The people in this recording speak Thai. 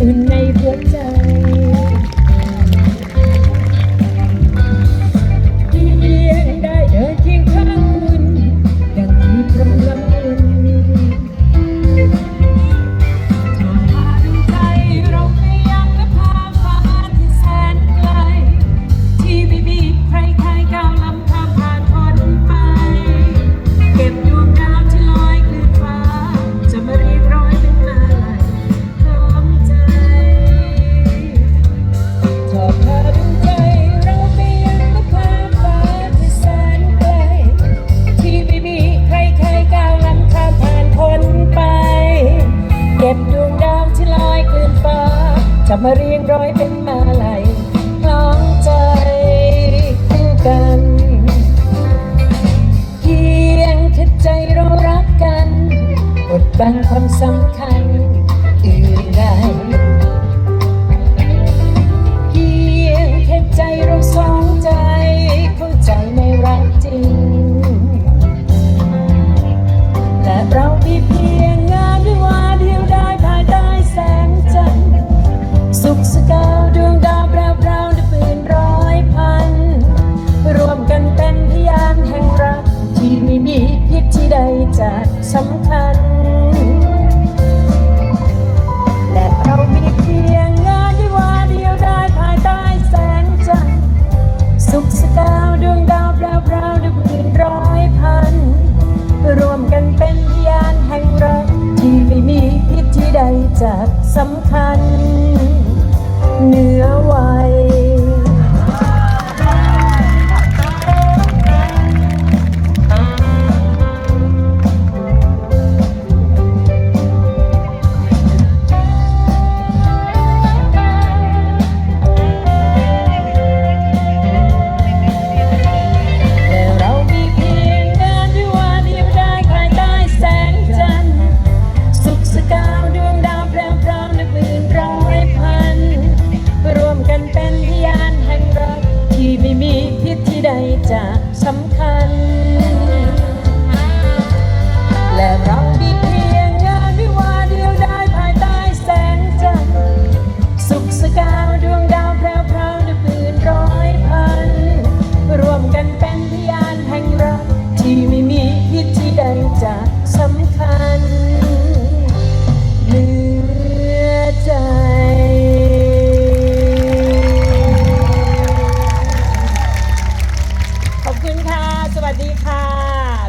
in the neighborhood. จะมาเรียงร้อยเป็นมาลัยคล้องใจคู่กัน เพียงแค่ใจเรารักกันบดบังความสำคัญอื่นใดาสสำคัญ และเรามีเพียงงานที่ว่าเดียวได้ภายใต้แสงจันทร์สุขสกาวดวงดาวเปล่าเปล่าดวงอื่นร้อยพัน รวมกันเป็นพยานแห่งรัก ที่ไม่มีพิษที่ใดจากสำคัญ เหนือไว dirty dance. Some